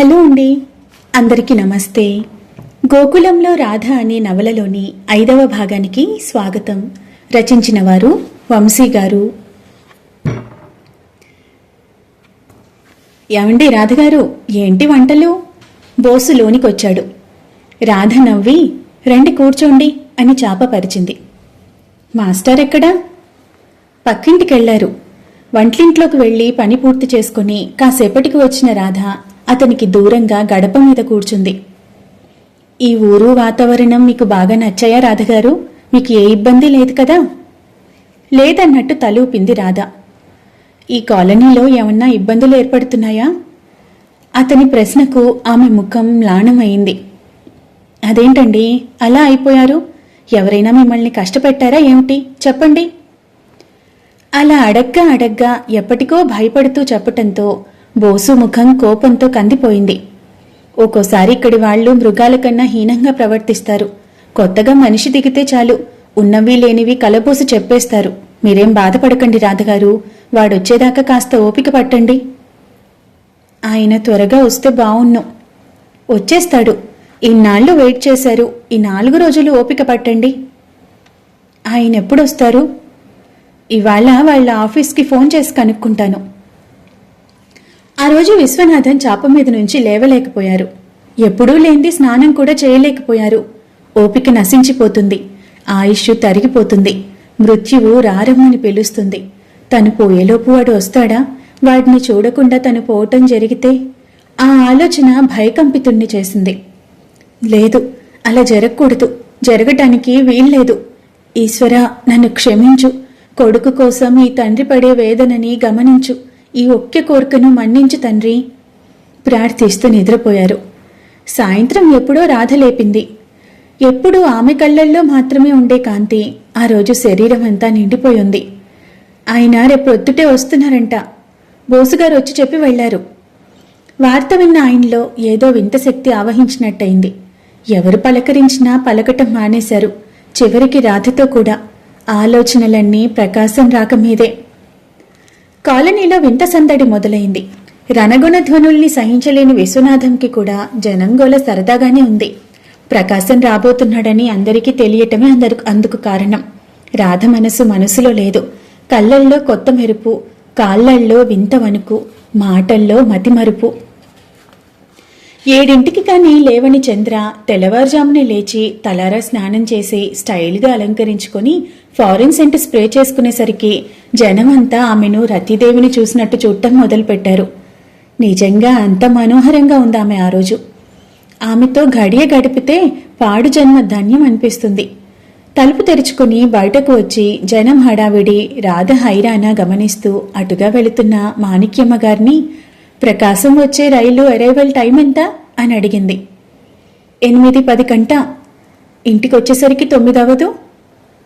Hello అండి. అందరికీ నమస్తే. గోకులంలో రాధ అనే నవలలోని ఐదవ భాగానికి స్వాగతం. రచించిన వారు వంశీ గారు. ఏమండి రాధగారు ఏంటి వంటలు? బోసు లోనికొచ్చాడు. రాధ నవ్వి రండి కూర్చోండి అని చాపపరిచింది మాస్టర్ ఎక్కడా? పక్కింటికెళ్ళారు. వంటింట్లోకి వెళ్ళి పని పూర్తి చేసుకుని కాసేపటికి వచ్చిన రాధ అతనికి దూరంగా గడప మీద కూర్చుంది. ఈ ఊరు వాతావరణం మీకు బాగా నచ్చాయా రాధగారు? మీకు ఏ ఇబ్బంది లేదు కదా? లేదన్నట్టు తలూపింది రాధ. ఈ కాలనీలో ఏమన్నా ఇబ్బందులు ఏర్పడుతున్నాయా? అతని ప్రశ్నకు ఆమె ముఖం లాణమైంది. అదేంటండి? అలా అయిపోయారు? ఎవరైనా మిమ్మల్ని కష్టపెట్టారా ఏమిటి? చెప్పండి. అలా అడగ్గా అడగ్గా ఎప్పటికో భయపడుతూ చెప్పటంతో బోసు ముఖం కోపంతో కందిపోయింది. ఒక్కోసారి ఇక్కడి వాళ్ళు మృగాల కన్నా హీనంగా ప్రవర్తిస్తారు. కొత్తగా మనిషి దిగితే చాలు ఉన్నవి లేనివి కలబోసి చెప్పేస్తారు. మీరేం బాధపడకండి రాధగారు వాడొచ్చేదాకా కాస్త ఓపిక పట్టండి. ఆయన త్వరగా వస్తే బావున్ను. వచ్చేస్తాడు. ఇన్నాళ్ళు వెయిట్ చేశారు ఈ నాలుగు రోజులు ఓపిక పట్టండి. ఆయన ఎప్పుడొస్తారు ఇవాళ వాళ్ళ ఆఫీస్కి ఫోన్ చేసి కనుక్కుంటాను. ఆ రోజు విశ్వనాథన్ చాప మీద నుంచి లేవలేకపోయారు. ఎప్పుడూ లేనిది స్నానం కూడా చేయలేకపోయారు. ఓపిక నశించిపోతుంది. ఆయుష్ తరిగిపోతుంది. మృత్యువు రారమ్మని పిలుస్తుంది. తను పోయేలోపు వాడు వస్తాడా? వాడిని చూడకుండా తను పోవటం జరిగితే? ఆ ఆలోచన భయకంపితుణ్ణి చేసింది. లేదు అలా జరగకూడదు. జరగటానికి వీల్లేదు. ఈశ్వర నన్ను క్షమించు. కొడుకు కోసం ఈ తండ్రి పడే వేదనని గమనించు. ఈ ఒక్క కోరికను మన్నించు తండ్రి. ప్రార్థిస్తూ నిద్రపోయారు. సాయంత్రం ఎప్పుడో రాధ లేపింది. ఎప్పుడూ ఆమె కళ్ళల్లో మాత్రమే ఉండే కాంతి ఆ రోజు శరీరం అంతా నిండిపోయింది. ఆయన రేపొద్దుటే వస్తున్నారంట. బోసుగారు వచ్చి చెప్పి వెళ్ళారు వార్త విన్న ఆయనలో ఏదో వింత శక్తి ఆవహించినట్టయింది. ఎవరు పలకరించినా పలకటం మానేశారు. చివరికి రాధతో కూడా ఆలోచనలన్నీ ప్రకాశం రాక మీదే కాలనీలో వింత సందడి మొదలైంది. రణగుణ ధ్వనుల్ని సహించలేని విశ్వనాథంకి కూడా జనంగోల సరదాగానే ఉంది. ప్రకాశం రాబోతున్నాడని అందరికీ తెలియటమే అందరు అందుకు కారణం. రాధ మనసు మనసులో లేదు. కళ్ళల్లో కొత్త మెరుపు కాళ్ళల్లో వింత వణుకు మాటల్లో మతిమరుపు. ఏడింటికి కానీ లేవని చంద్ర తెల్లవారుజామునే లేచి తలారా స్నానం చేసి స్టైల్గా అలంకరించుకొని ఫారిన్ సెంట్ స్ప్రే చేసుకునేసరికి జనమంతా ఆమెను రతిదేవిని చూసినట్టు చూడటం మొదలుపెట్టారు. నిజంగా అంత మనోహరంగా ఉంది ఆమె ఆ రోజు. ఆమెతో గడియ గడిపితే పాడు జన్మ ధన్యం అనిపిస్తుంది. తలుపు తెరుచుకుని బయటకు వచ్చి జనం హడావిడి రాధ హైరానా గమనిస్తూ అటుగా వెళుతున్న మాణిక్యమ్మ గారిని ప్రకాశం వచ్చే రైలు అరైవల్ టైం ఎంత? అని అడిగింది. ఎనిమిది పది గంట ఇంటికి వచ్చేసరికి తొమ్మిది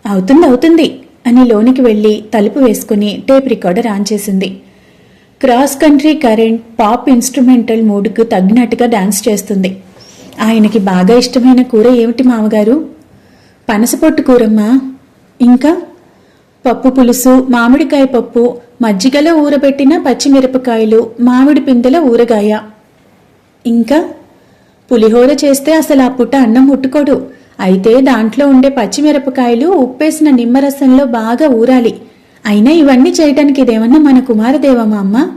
అవుతుంది అవుతుంది అని లోనికి వెళ్ళి తలుపు వేసుకుని టేప్ రికార్డర్ ఆన్ చేసింది. Cross country current pop instrumental మూడ్కు తగినట్టుగా డాన్స్ చేస్తుంది. ఆయనకి బాగా ఇష్టమైన కూర ఏమిటి మామగారు? పనసపొట్టు కూరమ్మా. ఇంకా? పప్పు పులుసు మామిడికాయ పప్పు మజ్జిగలో ఊరబెట్టిన పచ్చిమిరపకాయలు మామిడి పిందెల ఊరగాయ. ఇంకా పులిహోర చేస్తే అసలు ఆ పుట్ట అన్నం ముట్టుకోడు. అయితే దాంట్లో ఉండే పచ్చిమిరపకాయలు ఉప్పేసిన నిమ్మరసంలో బాగా ఊరాలి. అయినా ఇవన్నీ చేయటానికి ఇదేమన్నా మన కుమారదేవమా అమ్మ?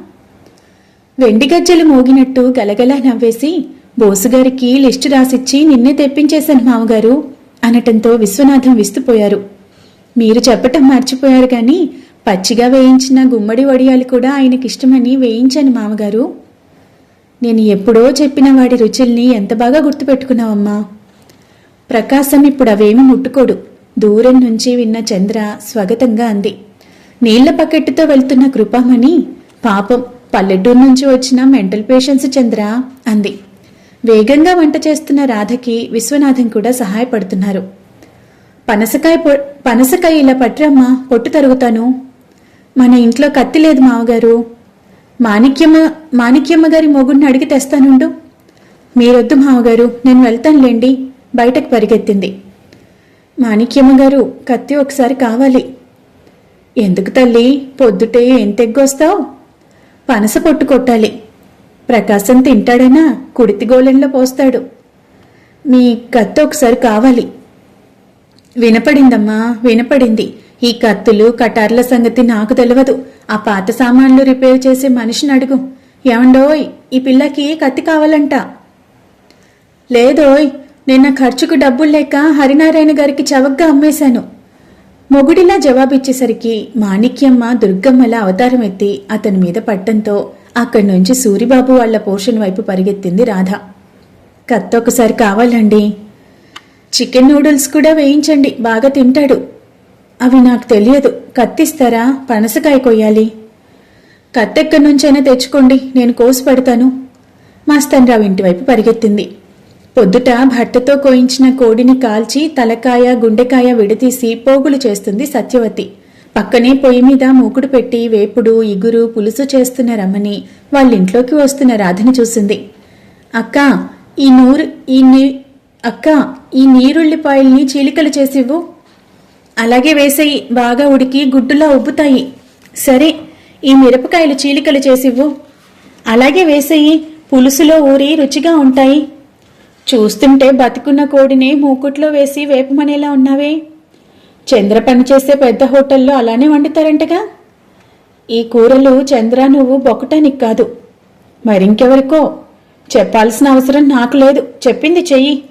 వెండి గజ్జలు మోగినట్టు గలగలా నవ్వేసి బోసుగారికి లిస్టు రాసిచ్చి నిన్నే తెప్పించేశాను మామగారు అనటంతో విశ్వనాథం విస్తుపోయారు. మీరు చెప్పటం మర్చిపోయారు కానీ పచ్చిగా వేయించిన గుమ్మడి వడియాలు కూడా ఆయనకిష్టమని వేయించాను మామగారు. నేను ఎప్పుడో చెప్పిన వాడి రుచుల్ని ఎంత బాగా గుర్తుపెట్టుకున్నావమ్మా. ప్రకాశం ఇప్పుడు అవేమీ ముట్టుకోడు. దూరం నుంచి విన్న చంద్ర స్వాగతంగా అంది. నీళ్ళ పకెట్టుతో వెళ్తున్న కృపామణి పాపం పల్లెటూరు నుంచి వచ్చిన మెంటల్ పేషెంట్స్ చంద్ర అంది. వేగంగా వంట చేస్తున్న రాధకి విశ్వనాథం కూడా సహాయపడుతున్నారు. పనసకాయ పొ- పనసకాయ ఇలా పట్రమ్మా పొట్టు తరుగుతాను. మన ఇంట్లో కత్తి లేదు మామగారు మాణిక్యమ్మ మాణిక్యమ్మ గారి మొగుడిని అడిగి తెస్తానుండు. మీరొద్దు మామగారు నేను వెళ్తానులేండి బయటకు పరిగెత్తింది. మాణిక్యమ్మ గారు కత్తి ఒకసారి కావాలి. ఎందుకు తల్లి పొద్దుటే ఏం తెగ్గొస్తావు? పనస పొట్టు కొట్టాలి. ప్రకాశం తింటాడనా కుడితి గోళంలో పోస్తాడు. మీ కత్తి ఒకసారి కావాలి. వినపడిందమ్మా వినపడింది. ఈ కత్తులు కటార్ల సంగతి నాకు తెలియదు ఆ పాత సామాన్లు రిపేర్ చేసే మనిషిని అడుగు. ఏమండోయ్ ఈ పిల్లకి కత్తి కావాలంట? లేదోయ్ నిన్న ఖర్చుకు డబ్బులు లేక హరినారాయణ గారికి చవగ్గా అమ్మేశాను. మొగుడిలా జవాబిచ్చేసరికి మాణిక్యమ్మ దుర్గమ్మల అవతారం ఎత్తి అతని మీద పట్టంతో అక్కడి నుంచి సూరిబాబు వాళ్ళ పోర్షన్ వైపు పరిగెత్తింది రాధ. కత్తి ఒకసారి కావాలండి. చికెన్ నూడిల్స్ కూడా వేయించండి బాగా తింటాడు. అవి నాకు తెలియదు. కత్తిస్తారా? పనసకాయ కొయ్యాలి. కత్తెక్కడి నుంచైనా తెచ్చుకోండి. నేను కోసి పెడతాను. మాస్తన్రావు ఇంటివైపు పరిగెత్తింది. పొద్దుట భర్తతో కోయించిన కోడిని కాల్చి తలకాయ గుండెకాయ విడతీసి పోగులు చేస్తుంది సత్యవతి. పక్కనే పొయ్యి మీద మూకుడు పెట్టి వేపుడు ఇగురు పులుసు చేస్తున్న రమ్మని వాళ్ళింట్లోకి వస్తున్న రాధని చూసింది. అక్క ఈ నూరు ఈ నీ అక్క ఈ నీరుల్లిపాయల్ని చీలికలు చేసివ్వు. అలాగే వేసేయి బాగా ఉడికి గుడ్డులా ఉబ్బుతాయి. సరే ఈ మిరపకాయలు చీలికలు చేసివ్వు. అలాగే వేసేయి పులుసులో ఊరి రుచిగా ఉంటాయి. చూస్తుంటే బతికున్న కోడిని మూకుట్లో వేసి వేపమనేలా ఉన్నావే? చంద్ర పనిచేసే పెద్ద హోటల్లో అలానే వండుతారంటగా? ఈ కూరలు చంద్ర నువ్వు బొక్కటానికి కాదు. మరింకెవరికో? చెప్పాల్సిన అవసరం నాకు లేదు. చెప్పింది చెయ్యి.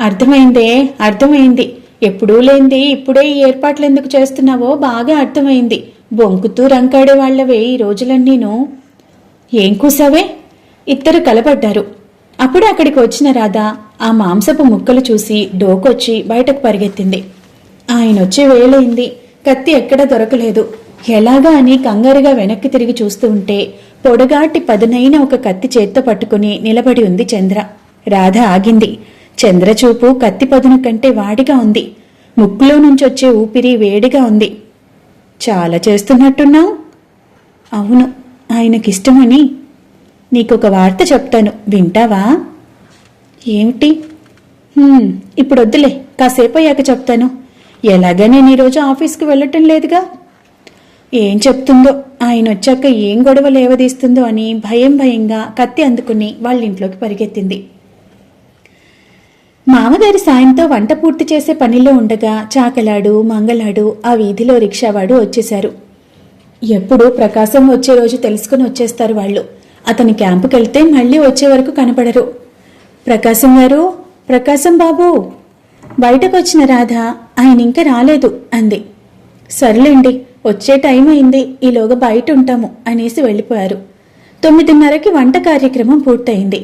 అర్థమైందే అర్థమైంది. ఎప్పుడూ లేంది ఇప్పుడే ఈ ఏర్పాట్లు ఎందుకు చేస్తున్నావో బాగా అర్థమైంది. బొంకుతూ రంకాడే వాళ్ళవే ఈ రోజులన్నీను. ఏం కూసావే? ఇద్దరు కలబడ్డారు. అప్పుడు అక్కడికి వచ్చిన రాధ ఆ మాంసపు ముక్కలు చూసి డోకొచ్చి బయటకు పరిగెత్తింది. ఆయన వేలైంది. కత్తి ఎక్కడా దొరకలేదు. ఎలాగా అని కంగారుగా వెనక్కి తిరిగి చూస్తూ ఉంటే పొడగాటి పదునైన ఒక కత్తి చేత్తో పట్టుకుని నిలబడి ఉంది చంద్ర. రాధ ఆగింది. చంద్ర చూపు కత్తి కంటే వాడిగా ఉంది. ముక్కులో నుంచొచ్చే ఊపిరి వేడిగా ఉంది. చాలా చేస్తున్నట్టున్నావు? అవును ఆయనకిష్టమని. నీకొక వార్త చెప్తాను వింటావా? ఏమిటి? ఇప్పుడు వద్దులే కాసేపు అయ్యాక చెప్తాను. ఎలాగా నేను ఈరోజు ఆఫీస్కి వెళ్ళటం లేదుగా? ఏం చెప్తుందో ఆయన వచ్చాక ఏం గొడవ లేవదీస్తుందో అని భయం భయంగా కత్తి అందుకుని వాళ్ళ ఇంట్లోకి పరిగెత్తింది. మామగారి సాయంతో వంట పూర్తి చేసే పనిలో ఉండగా చాకలాడు మంగళాడు ఆ వీధిలో రిక్షావాడు వచ్చేశారు. ఎప్పుడు ప్రకాశం వచ్చే రోజు తెలుసుకుని వచ్చేస్తారు వాళ్ళు. అతని క్యాంపుకెళ్తే మళ్ళీ వచ్చే వరకు కనపడరు. ప్రకాశం గారు ప్రకాశం బాబు బయటకు వచ్చిన రాధ ఆయన ఇంకా రాలేదు అంది. సర్లేండి వచ్చే టైం అయింది ఈలోగా బయట ఉంటాము అనేసి వెళ్ళిపోయారు. తొమ్మిదిన్నరకి వంట కార్యక్రమం పూర్తయింది.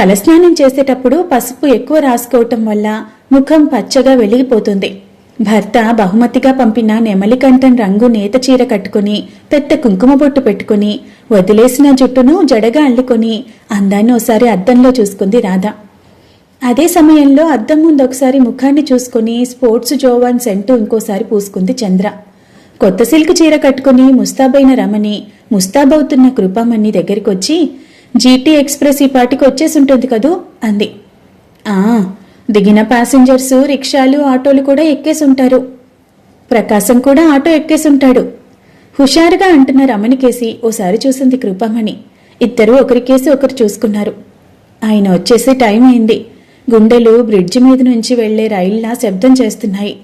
తలస్నానం చేసేటప్పుడు పసుపు ఎక్కువ రాసుకోవటం వల్ల ముఖం పచ్చగా వెలిగిపోతుంది. భర్త బహుమతిగా పంపిన నెమలికంఠం రంగు నేత చీర కట్టుకుని పెద్ద కుంకుమ బొట్టు పెట్టుకుని వదిలేసిన జుట్టును జడగా అల్లుకొని అందాన్ని ఓసారి అద్దంలో చూసుకుంది రాధ. అదే సమయంలో అద్దం ముందు ఒకసారి ముఖాన్ని చూసుకుని స్పోర్ట్స్ జోవాన్ సెంటు ఇంకోసారి పూసుకుంది చంద్ర. కొత్త సిల్క్ చీర కట్టుకుని ముస్తాబైన రమణి ముస్తాబవుతున్న కృపమణి దగ్గరికొచ్చి జీటీ ఎక్స్ప్రెస్ ఈ పాటికి వచ్చేసుంటుంది కదూ? అంది. ఆ దిగిన ప్యాసింజర్స్ రిక్షాలు ఆటోలు కూడా ఎక్కేసుంటారు. ప్రకాశం కూడా ఆటో ఎక్కేసుంటాడు. హుషారుగా అంటున్న రమణికేసి ఓసారి చూసింది కృపమణి. ఇద్దరూ ఒకరికేసి ఒకరు చూసుకున్నారు. ఆయన వచ్చేసి టైం అయింది. గుండెలు బ్రిడ్జి మీద నుంచి వెళ్ళే రైళ్ళా శబ్దం చేస్తున్నాయి.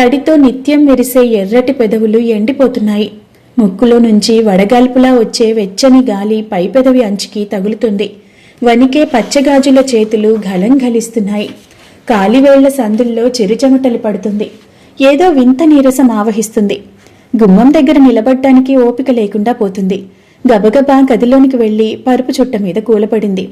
తడితో నిత్యం మెరిసే ఎర్రటి పెదవులు ఎండిపోతున్నాయి. ముక్కులో నుంచి వడగాల్పులా వచ్చే వెచ్చని గాలి పై పెదవి అంచుకి తగులుతుంది. వణికే పచ్చగాజుల చేతులు ఘలంఘలిస్తున్నాయి కాలివేళ్ళ సందుల్లో చిరుచెమటలు పడుతుంది. ఏదో వింత నీరసం ఆవహిస్తుంది. గుమ్మం దగ్గర నిలబడ్డానికి ఓపిక లేకుండా పోతుంది. గబగబా గదిలోనికి వెళ్ళి పరుపు చుట్ట మీద కూలపడింది.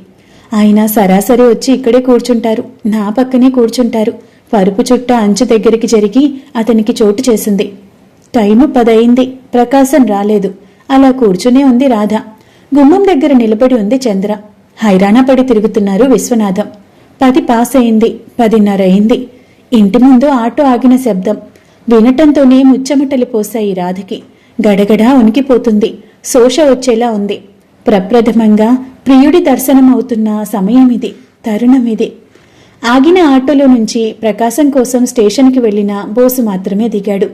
ఆయన సరాసరి వచ్చి ఇక్కడే కూర్చుంటారు. నా పక్కనే కూర్చుంటారు. పరుపు చుట్ట అంచు దగ్గరికి జరిగి అతనికి చోటు చేసింది. టైము పదయింది ప్రకాశం రాలేదు. అలా కూర్చునే ఉంది రాధ. గుమ్మం దగ్గర నిలబడి ఉంది చంద్ర. హైరాణ పడి తిరుగుతున్నారు విశ్వనాథం. పది పాస్ అయింది పదిన్నర అయింది ఇంటి ముందు ఆటో ఆగిన శబ్దం. వినటంతోనే ముచ్చమటలు పోశాయి రాధకి. గడగడా ఉనికిపోతుంది శోష వచ్చేలా ఉంది. ప్రప్రథమంగా ప్రియుడి దర్శనం అవుతున్న సమయం ఇది తరుణం ఇది ఆగిన ఆటోలో నుంచి ప్రకాశం కోసం స్టేషన్కి వెళ్ళిన బోసు మాత్రమే దిగాడు.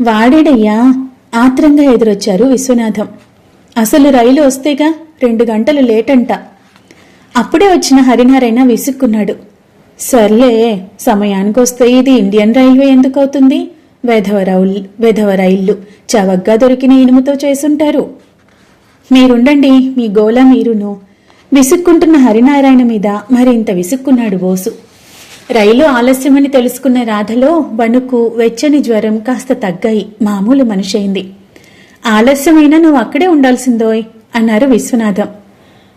వాడేడయ్యా ఆత్రంగా ఎదురొచ్చారు విశ్వనాథం. అసలు రైలు వస్తేగా రెండు గంటలు లేటంట. అప్పుడే వచ్చిన హరినారాయణ విసుక్కున్నాడు. సర్లే సమయానికి వస్తే ఇది ఇండియన్ రైల్వే ఎందుకు అవుతుంది వెధవ రౌల్ వెధవ రైళ్ళు చవగ్గా దొరికిన ఇనుముతో చేసుంటారు. మీరుండండి మీ గోల మీరును. విసుక్కుంటున్న హరినారాయణ మీద మరింత విసుక్కున్నాడు బోసు. రైలు ఆలస్యమని తెలుసుకున్న రాధలో వణుకు వెచ్చని జ్వరం కాస్త తగ్గాయి. మామూలు మనిషయింది. ఆలస్యమైనా నువ్వు అక్కడే ఉండాల్సిందోయ్ అన్నారు విశ్వనాథం.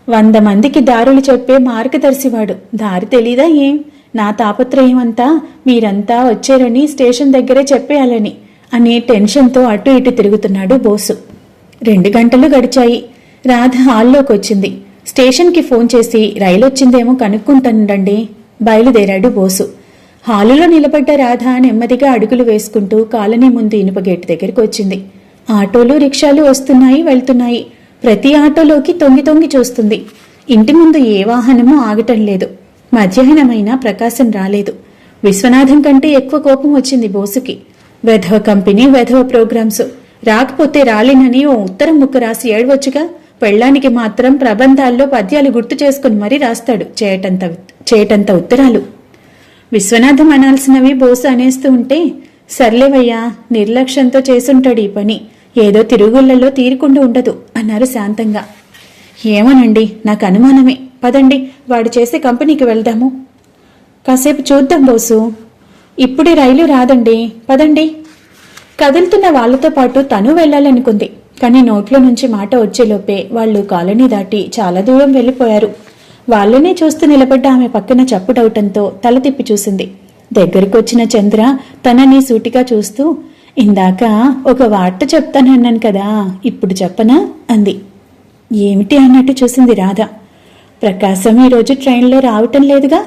వంద మందికి దారులు చెప్పే మార్గదర్శివాడు. దారి తెలీదా ఏం? నా తాపత్రయం అంతా మీరంతా వచ్చారని స్టేషన్ దగ్గరే చెప్పేయాలని అని టెన్షన్తో అటు ఇటు తిరుగుతున్నాడు బోసు. రెండు గంటలు గడిచాయి. రాధ హాల్లోకి వచ్చింది స్టేషన్కి ఫోన్ చేసి రైలు వచ్చిందేమో కనుక్కుంటానండి బయలుదేరాడు బోసు. హాలులో నిలబడ్డ రాధ నెమ్మదిగా అడుగులు వేసుకుంటూ కాలనీ ముందు ఇనుప గేటు దగ్గరికి వచ్చింది. ఆటోలు రిక్షాలు వస్తున్నాయి వెళ్తున్నాయి. ప్రతి ఆటోలోకి తొంగి తొంగి చూస్తుంది. ఇంటి ముందు ఏ వాహనమూ ఆగటం లేదు. మధ్యాహ్నమైనా ప్రకాశం రాలేదు. విశ్వనాథం కంటే ఎక్కువ కోపం వచ్చింది బోసుకి. వెధవ కంపెనీ వెధవ ప్రోగ్రామ్స్. రాకపోతే రాలేనని ఓ ఉత్తరం ముక్క రాసి ఏడవచ్చుగా పెళ్ళానికి మాత్రం ప్రబంధాల్లో పద్యాలు గుర్తు చేసుకుని మరీ రాస్తాడు చేయటంత చేయటంత ఉత్తరాలు. విశ్వనాథం అనాల్సినవి బోసు అనేస్తూ ఉంటే సర్లేవయ్యా నిర్లక్ష్యంతో చేసుంటాడు ఈ పని. ఏదో తిరుగుళ్ళలో తీరుకుండా ఉండదు అన్నారు శాంతంగా. ఏమోనండి నాకు అనుమానమే. పదండి వాడు చేసే కంపెనీకి వెళ్దాము. కాసేపు చూద్దాం బోసు. ఇప్పుడే రైలు రాదండి. పదండి. కదులుతున్న వాళ్ళతో పాటు తను వెళ్ళాలనుకుంది. కానీ నోట్లో నుంచి మాట వచ్చేలోపే వాళ్ళు కాలనీ దాటి చాలా దూరం వెళ్ళిపోయారు. వాళ్ళనే చూస్తూ నిలబడ్డ ఆమె పక్కన చప్పుడవటంతో తల తిప్పి చూసింది. దగ్గరికొచ్చిన చంద్ర తనని సూటిగా చూస్తూ ఇందాక ఒక వార్త చెప్తానన్నాను కదా ఇప్పుడు చెప్పనా? అంది. ఏమిటి అన్నట్టు చూసింది రాధ. ప్రకాశం ఈరోజు ట్రైన్లో రావటం లేదుగా?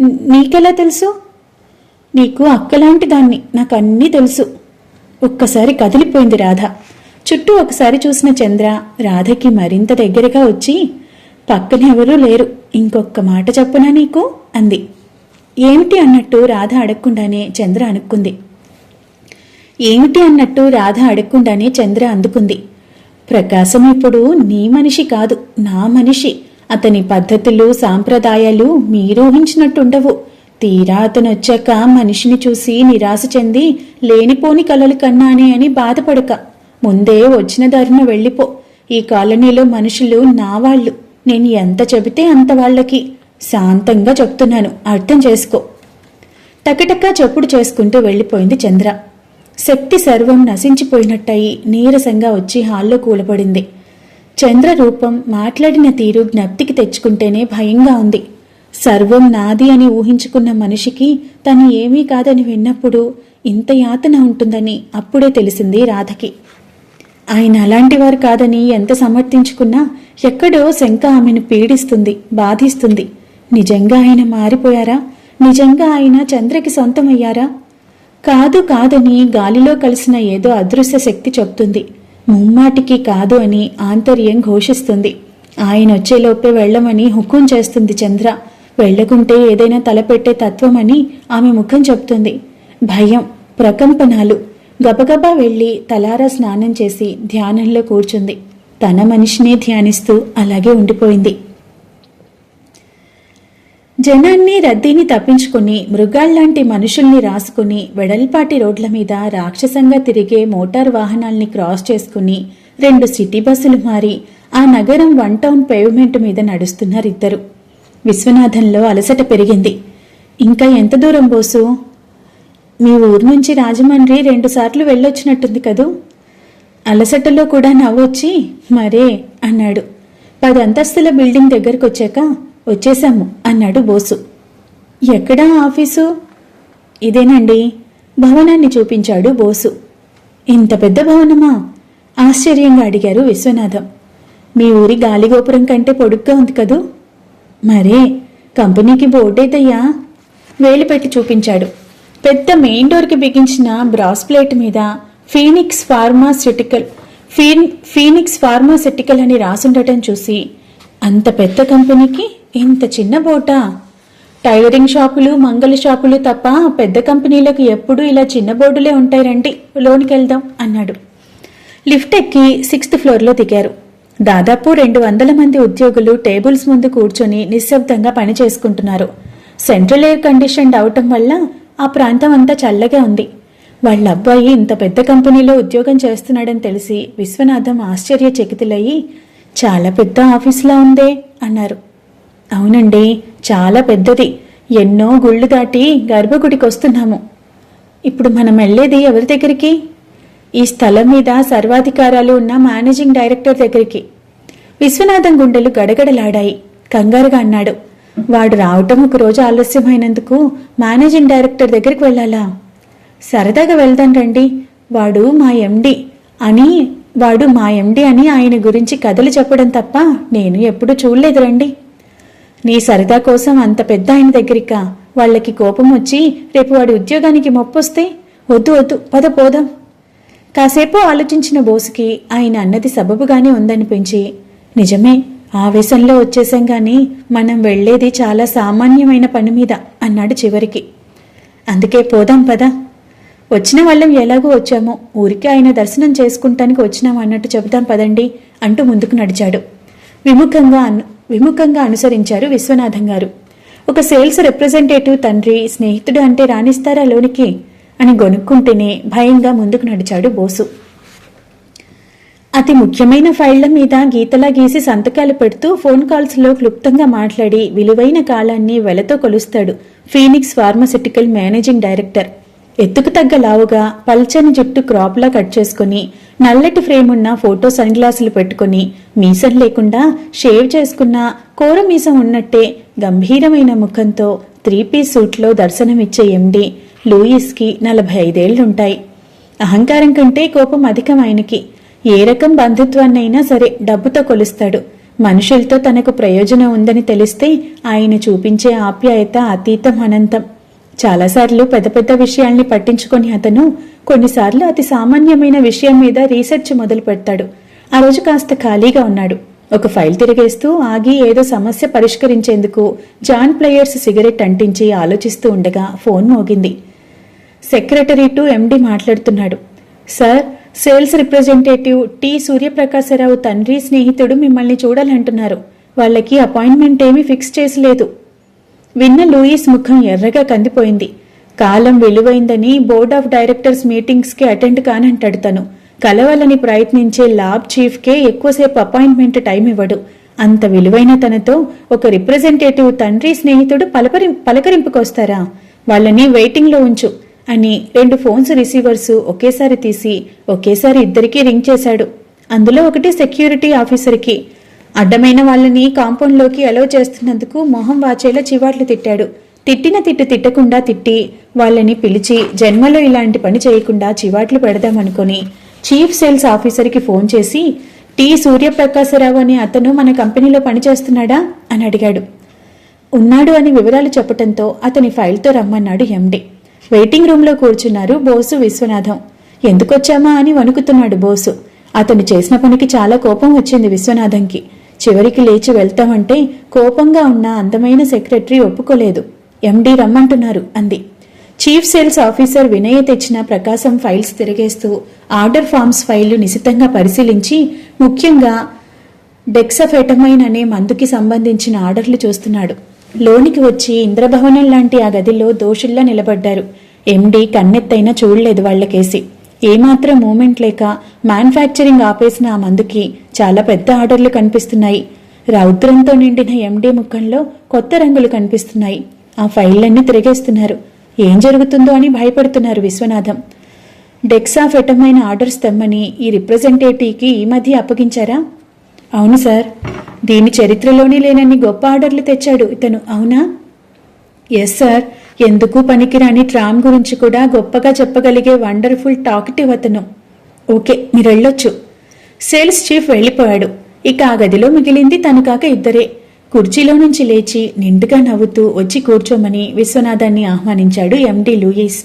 నీకెలా తెలుసు? నీకు అక్కలాంటి దాన్ని నాకు అన్నీ తెలుసు. ఒక్కసారి కదిలిపోయింది రాధ. చుట్టూ ఒకసారి చూసిన చంద్ర రాధకి మరింత దగ్గరగా వచ్చి పక్కన ఎవరూ లేరు. ఇంకొక మాట చెప్పునా నీకు? అంది. ఏమిటి అన్నట్టు రాధ అడగకుండానే చంద్ర అనుకుంది. ఏమిటి అన్నట్టు రాధ అడగకుండానే చంద్ర అందుకుంది. ప్రకాశం ఇప్పుడు నీ మనిషి కాదు నా మనిషి. అతని పద్ధతులు సాంప్రదాయాలు మీరూహించినట్టుండవు. తీరా అతను వచ్చాక మనిషిని చూసి నిరాశ చెంది లేనిపోని కలలు కన్నానే అని బాధపడక. ముందే వచ్చిన దారిన వెళ్ళిపో. ఈ కాలనీలో మనుషులు నా వాళ్ళు. నేను ఎంత చెబితే అంత వాళ్ళకి. శాంతంగా చెప్తున్నాను. అర్థం చేసుకో. టకటకా చప్పుడు చేసుకుంటూ వెళ్ళిపోయింది చంద్ర. శక్తి సర్వం నశించిపోయినట్టయి నీరసంగా వచ్చి హాల్లో కూలపడింది చంద్ర రూపం మాట్లాడిన తీరు జ్ఞప్తికి తెచ్చుకుంటేనే భయంగా ఉంది. సర్వం నాది అని ఊహించుకున్న మనిషికి తను ఏమీ కాదని విన్నప్పుడు ఇంత యాతన ఉంటుందని అప్పుడే తెలిసింది రాధకి. ఆయన అలాంటివారు కాదని ఎంత సమర్థించుకున్నా ఎక్కడో శంక ఆమెను పీడిస్తుంది బాధిస్తుంది. నిజంగా ఆయన మారిపోయారా? నిజంగా ఆయన చంద్రకి సొంతమయ్యారా? కాదు కాదని గాలిలో కలిసిన ఏదో అదృశ్య శక్తి చెప్తుంది. ముమ్మాటికి కాదు అని ఆంతర్యం ఘోషిస్తుంది. ఆయన వచ్చేలోపే వెళ్ళమని హుకుం చేస్తుంది చంద్ర. వెళ్ళకుంటే ఏదైనా తలపెట్టే తత్వమని ఆమె ముఖం చెప్తుంది. భయం ప్రకంపనాలు గబగబా వెళ్ళి తలారా స్నానం చేసి ధ్యానంలో కూర్చుంది. తన మనిషినే ధ్యానిస్తూ అలాగే ఉండిపోయింది. జనాన్ని రద్దీని తప్పించుకుని మృగాల్లాంటి మనుషుల్ని రాసుకుని వెడల్పాటి రోడ్ల మీద రాక్షసంగా తిరిగే మోటార్ వాహనాల్ని క్రాస్ చేసుకుని రెండు సిటీ బస్సులు మారి ఆ నగరం వన్ టౌన్ పేవ్మెంట్ మీద నడుస్తున్నారిద్దరు విశ్వనాథంలో అలసట పెరిగింది. ఇంకా ఎంత దూరం బోసు? మీ ఊరు నుంచి రాజమండ్రి రెండుసార్లు వెళ్ళొచ్చినట్టుంది కదూ? అలసటలో కూడా నవ్వొచ్చి మరే అన్నాడు. పది అంతస్తుల బిల్డింగ్ దగ్గరకు వచ్చాక వచ్చేశాము అన్నాడు బోసు. ఎక్కడా ఆఫీసు? ఇదేనండి భవనాన్ని చూపించాడు బోసు. ఇంత పెద్ద భవనమా? ఆశ్చర్యంగా అడిగారు విశ్వనాథం. మీ ఊరి గాలిగోపురం కంటే పొడుగ్గా ఉంది కదూ? మరే కంపెనీకి బోర్డేదయ్యా? వేలు పెట్టి చూపించాడు. పెద్ద మెయిన్ డోర్కి బిగించిన బ్రాస్ ప్లేట్ మీద ఫీనిక్స్ ఫార్మాస్యూటికల్ ఫీన్ ఫీనిక్స్ ఫార్మాస్యూటికల్ అని రాసుండటం చూసి అంత పెద్ద కంపెనీకి ఇంత చిన్న బోటా? టైలరింగ్ షాపులు మంగళ షాపులు తప్ప పెద్ద కంపెనీలకు ఎప్పుడూ ఇలా చిన్న బోర్డులే ఉంటాయి రండి లోనికి వెళ్దాం అన్నాడు. లిఫ్ట్ ఎక్కి సిక్స్త్ ఫ్లోర్లో దిగారు. దాదాపు రెండు వందల మంది ఉద్యోగులు టేబుల్స్ ముందు కూర్చొని నిశ్శబ్దంగా పని చేసుకుంటున్నారు. సెంట్రల్ ఎయిర్ కండిషన్డ్ అవటం వల్ల ఆ ప్రాంతం అంతా చల్లగా ఉంది. వాళ్ళ అబ్బాయి ఇంత పెద్ద కంపెనీలో ఉద్యోగం చేస్తున్నాడని తెలిసి విశ్వనాథం ఆశ్చర్యచకితులయ్యి చాలా పెద్ద ఆఫీసులా ఉందే అన్నారు. అవునండి చాలా పెద్దది. ఎన్నో గుళ్ళు దాటి గర్భగుడికి వస్తున్నాము ఇప్పుడు మనం వెళ్ళేది ఎవరి దగ్గరికి? ఈ స్థలం మీద సర్వాధికారాలు ఉన్న మేనేజింగ్ డైరెక్టర్ దగ్గరికి. విశ్వనాథం గుండెలు గడగడలాడాయి. కంగారుగా అన్నాడు. వాడు రావటం ఒక రోజు ఆలస్యమైనందుకు మేనేజింగ్ డైరెక్టర్ దగ్గరికి వెళ్ళాలా? సరదాగా వెళ్దాం రండి. వాడు మా ఎండి అని వాడు మా ఎండి అని ఆయన గురించి కథలు చెప్పడం తప్ప నేను ఎప్పుడూ చూడలేదు రండి. నీ సరదా కోసం అంత పెద్ద ఆయన దగ్గరికా వాళ్ళకి కోపం వచ్చి రేపు వాడి ఉద్యోగానికి మొప్పొస్తే వద్దు వద్దు పద పోదాం. కాసేపు ఆలోచించిన బోసుకి ఆయన అన్నది సబబుగానే ఉందనిపించి నిజమే ఆవేశంలో వచ్చేసాం గాని మనం వెళ్ళేది చాలా సామాన్యమైన పని మీద అన్నాడు చివరికి. అందుకే పోదాం పదా. వచ్చిన వాళ్ళం ఎలాగో వచ్చామో ఊరికే ఆయన దర్శనం చేసుకుంటానికి వచ్చినాం అన్నట్టు చెబుతాం పదండి అంటూ ముందుకు నడిచాడు. విముఖంగా అను విముఖంగా అనుసరించారు విశ్వనాథం గారు. ఒక సేల్స్ రిప్రజెంటేటివ్ తండ్రి స్నేహితుడు అంటే రాణిస్తారా లోనికి అని గొనుక్కుంటేనే భయంగా ముందుకు నడిచాడు బోసు. అతి ముఖ్యమైన ఫైళ్ళ మీద గీతలా గీసి సంతకాలు పెడుతూ ఫోన్ కాల్స్లో క్లుప్తంగా మాట్లాడి విలువైన కాలాన్ని వెలతో కొలుస్తాడు ఫీనిక్స్ ఫార్మసిటికల్ మేనేజింగ్ డైరెక్టర్. ఎత్తుకు తగ్గ లావుగా పల్చని జుట్టు క్రాప్లా కట్ చేసుకుని నల్లటి ఫ్రేమ్ ఉన్న ఫోటో సన్ గ్లాసులు పెట్టుకుని మీసం లేకుండా షేవ్ చేసుకున్న కోర మీసం ఉన్నట్టే గంభీరమైన ముఖంతో త్రీ పీస్ సూట్లో దర్శనమిచ్చే ఎండి లూయిస్కి నలభై ఐదేళ్ళుంటాయి. అహంకారం కంటే కోపం అధికం ఆయనకి. ఏ రకం బంధుత్వాన్నైనా సరే డబ్బుతో కొలుస్తాడు. మనుషులతో తనకు ప్రయోజనం ఉందని తెలిస్తే ఆయన చూపించే ఆప్యాయత అతీతం అనంతం. చాలాసార్లు పెద్ద పెద్ద విషయాల్ని పట్టించుకొని అతను కొన్నిసార్లు అతి సామాన్యమైన విషయం మీద రీసెర్చ్ మొదలు పెడతాడు. ఆ రోజు కాస్త ఖాళీగా ఉన్నాడు. ఒక ఫైల్ తిరిగేస్తూ ఆగి ఏదో సమస్య పరిష్కరించేందుకు జాన్ ప్లేయర్స్ సిగరెట్ అంటించి ఆలోచిస్తూ ఉండగా ఫోన్ మోగింది. సెక్రటరీ టు ఎండి మాట్లాడుతున్నాడు. Sir sales representative T Suryaprakasarao తండ్రి స్నేహితుడు మిమ్మల్ని చూడాలంటున్నారు. వాళ్ళకి అపాయింట్మెంట్ ఏమీ ఫిక్స్ చేసలేదు. విన్న లూయిస్ ముఖం ఎర్రగా కందిపోయింది. కాలం విలువైందని బోర్డ్ ఆఫ్ డైరెక్టర్స్ మీటింగ్స్కి అటెండ్ కానంటాడు తను. కలవాలని ప్రయత్నించే ల్యాబ్ చీఫ్కే ఎక్కువసేపు అపాయింట్మెంట్ టైం ఇవ్వడు. అంత విలువైన తనతో ఒక రిప్రజెంటేటివ్ తండ్రి స్నేహితుడు పలపరి పలకరింపుకొస్తారా? వాళ్ళని వెయిటింగ్లో ఉంచు. అని రెండు ఫోన్స్ రిసీవర్స్ ఒకేసారి తీసి ఒకేసారి ఇద్దరికీ రింగ్ చేశాడు. అందులో ఒకటి సెక్యూరిటీ ఆఫీసర్కి. అడ్డమైన వాళ్ళని కాంపౌండ్లోకి అలౌ చేస్తున్నందుకు మొహం వాచేలా చివాట్లు తిట్టాడు. తిట్టిన తిట్టు తిట్టకుండా తిట్టి వాళ్ళని పిలిచి జన్మలో ఇలాంటి పని చేయకుండా చివాట్లు పెడదామనుకొని చీఫ్ సేల్స్ ఆఫీసర్కి ఫోన్ చేసి టి సూర్యప్రకాశరావు అనే అతను మన కంపెనీలో పనిచేస్తున్నాడా అని అడిగాడు. ఉన్నాడు అని వివరాలు చెప్పటంతో అతని ఫైల్తో రమ్మన్నాడు ఎండీ. వెయిటింగ్ రూమ్లో కూర్చున్నారు బోసు విశ్వనాథం. ఎందుకొచ్చామా అని వణుకుతున్నాడు బోసు. అతను చేసిన పనికి చాలా కోపం వచ్చింది విశ్వనాథంకి. చివరికి లేచి వెళ్తామంటే కోపంగా ఉన్న అందమైన సెక్రటరీ ఒప్పుకోలేదు. ఎండీ రమ్మంటున్నారు అంది. చీఫ్ సేల్స్ ఆఫీసర్ వినయ తెచ్చిన ప్రకాశం ఫైల్స్ తిరిగేస్తూ ఆర్డర్ ఫామ్స్ ఫైళ్ళు నిశితంగా పరిశీలించి ముఖ్యంగా డెక్సఫెటమైన్ అనే మందుకి సంబంధించిన ఆర్డర్లు చూస్తున్నాడు. లోనికి వచ్చి ఇంద్రభవనం లాంటి ఆ గదిలో దోషుల్లా నిలబడ్డారు. ఎండి కన్నెత్తైనా చూడలేదు వాళ్ళకేసి ఏమాత్రం మూమెంట్ లేక మ్యానుఫ్యాక్చరింగ్ ఆపేసిన ఆ మందుకి చాలా పెద్ద ఆర్డర్లు కనిపిస్తున్నాయి. రౌద్రంతో నిండిన ఎండీ ముఖంలో కొత్త రంగులు కనిపిస్తున్నాయి. ఆ ఫైళ్ళన్నీ తిరిగేస్తున్నారు. ఏం జరుగుతుందో అని భయపడుతున్నారు విశ్వనాథం. డెక్సాఫెటమైన ఆర్డర్స్ తెమ్మని ఈ రిప్రజెంటేటివ్కి ఈ మధ్య అప్పగించారా? అవును సార్. దీని చరిత్రలోనే లేనన్ని గొప్ప ఆర్డర్లు తెచ్చాడు ఇతను అవునా? ఎస్ సార్ ఎందుకు పనికిరాని ట్రామ్ గురించి కూడా గొప్పగా చెప్పగలిగే వండర్ఫుల్ టాకిటివ్ అతను. ఓకే మీరు వెళ్ళొచ్చు. సేల్స్ చీఫ్ వెళ్ళిపోయాడు. ఇక ఆ గదిలో మిగిలింది తను కాక ఇద్దరే. కుర్చీలో నుంచి లేచి నిండుగా నవ్వుతూ వచ్చి కూర్చోమని విశ్వనాథాన్ని ఆహ్వానించాడు ఎండి లూయిస్.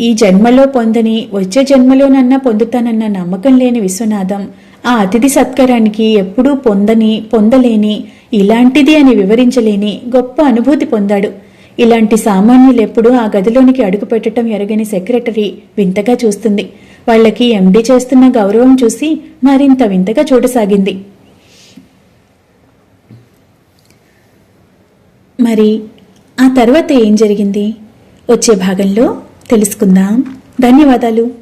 ఈ జన్మలో పొందని వచ్చే జన్మలోనన్నా పొందుతానన్న నమ్మకం లేని విశ్వనాథం ఆ అతిథి సత్కారానికి ఎప్పుడూ పొందని పొందలేని ఇలాంటిది అని వివరించలేని గొప్ప అనుభూతి పొందాడు. ఇలాంటి సామాన్యులు ఎప్పుడూ ఆ గదిలోనికి అడుగుపెట్టడం ఎరగని సెక్రటరీ వింతగా చూస్తుంది. వాళ్ళకి ఎండీ చేస్తున్న గౌరవం చూసి మరింత వింతగా చూడసాగింది. మరి ఆ తర్వాత ఏం జరిగింది? వచ్చే భాగంలో తెలుసుకుందాం. ధన్యవాదాలు.